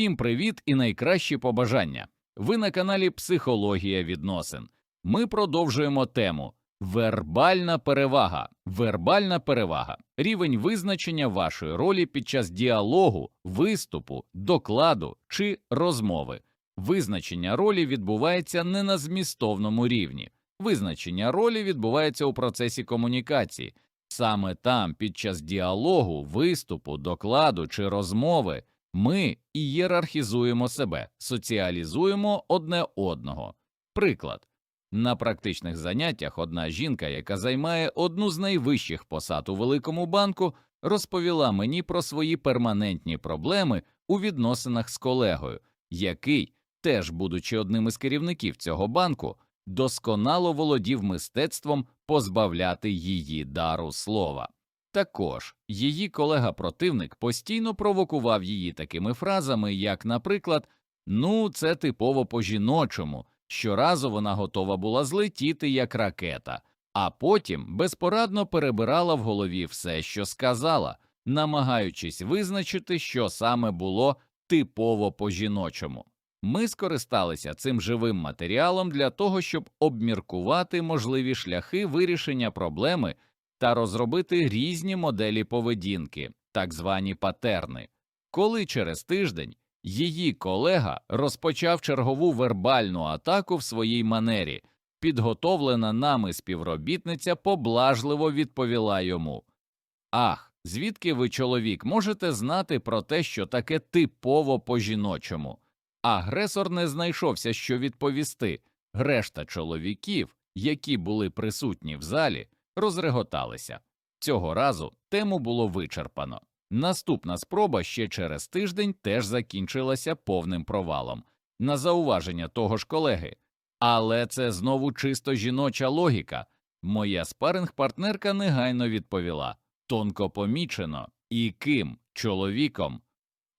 Всім привіт і найкращі побажання. Ви на каналі Психологія відносин. Ми продовжуємо тему Вербальна перевага. Вербальна перевага рівень визначення вашої ролі під час діалогу, виступу, докладу чи розмови. Визначення ролі відбувається не на змістовному рівні. Визначення ролі відбувається у процесі комунікації. Саме там, під час діалогу, виступу, докладу чи розмови, ми ієрархізуємо себе, соціалізуємо одне одного. Приклад. На практичних заняттях одна жінка, яка займає одну з найвищих посад у великому банку, розповіла мені про свої перманентні проблеми у відносинах з колегою, який, теж будучи одним із керівників цього банку, досконало володів мистецтвом позбавляти її дару слова. Також її колега-противник постійно провокував її такими фразами, як, наприклад, ну, це типово по жіночому. Щоразу вона готова була злетіти як ракета, а потім безпорадно перебирала в голові все, що сказала, намагаючись визначити, що саме було типово по жіночому. Ми скористалися цим живим матеріалом для того, щоб обміркувати можливі шляхи вирішення проблеми та розробити різні моделі поведінки, так звані патерни. Коли через тиждень її колега розпочав чергову вербальну атаку в своїй манері, підготовлена нами співробітниця поблажливо відповіла йому Ах, звідки ви, чоловік, можете знати про те, що таке типово по жіночому? Агресор не знайшовся, що відповісти. Решта чоловіків, які були присутні в залі, розреготалися. Цього разу тему було вичерпано. Наступна спроба ще через тиждень теж закінчилася повним провалом на зауваження того ж колеги. Але це знову чисто жіноча логіка. Моя спаринг-партнерка негайно відповіла тонко помічено, і ким чоловіком.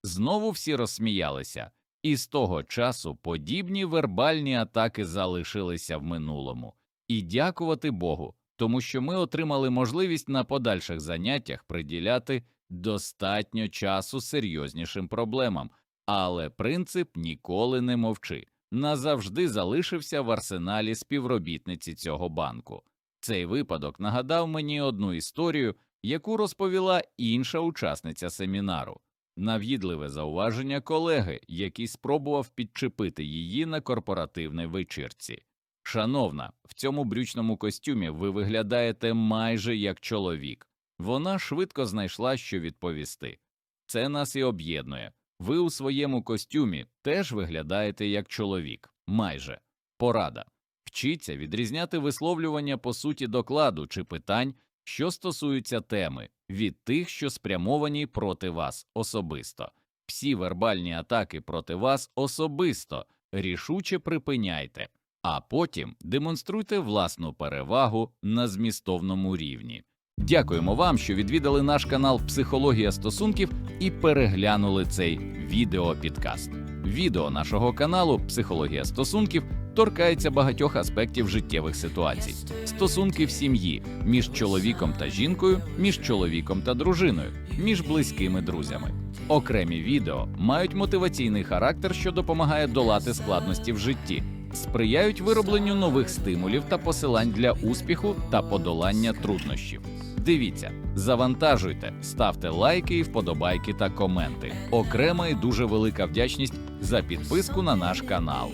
Знову всі розсміялися, і з того часу подібні вербальні атаки залишилися в минулому. І дякувати Богу, тому що ми отримали можливість на подальших заняттях приділяти достатньо часу серйознішим проблемам, але принцип ніколи не мовчи назавжди залишився в арсеналі співробітниці цього банку. Цей випадок нагадав мені одну історію, яку розповіла інша учасниця семінару. Нав'їдливе зауваження колеги, який спробував підчепити її на корпоративній вечірці. Шановна, в цьому брючному костюмі ви виглядаєте майже як чоловік. Вона швидко знайшла, що відповісти. Це нас і об'єднує. Ви у своєму костюмі теж виглядаєте як чоловік, майже порада. Вчіться відрізняти висловлювання по суті докладу чи питань, що стосуються теми, від тих, що спрямовані проти вас особисто. Всі вербальні атаки проти вас особисто рішуче припиняйте, а потім демонструйте власну перевагу на змістовному рівні. Дякуємо вам, що відвідали наш канал Психологія стосунків і переглянули цей відеопідкаст. Відео нашого каналу Психологія стосунків торкається багатьох аспектів життєвих ситуацій: стосунки в сім'ї між чоловіком та жінкою, між чоловіком та дружиною, між близькими друзями. Окремі відео мають мотиваційний характер, що допомагає долати складності в житті, сприяють виробленню нових стимулів та посилань для успіху та подолання труднощів. Дивіться, завантажуйте, ставте лайки вподобайки та коменти. Окрема і дуже велика вдячність за підписку на наш канал.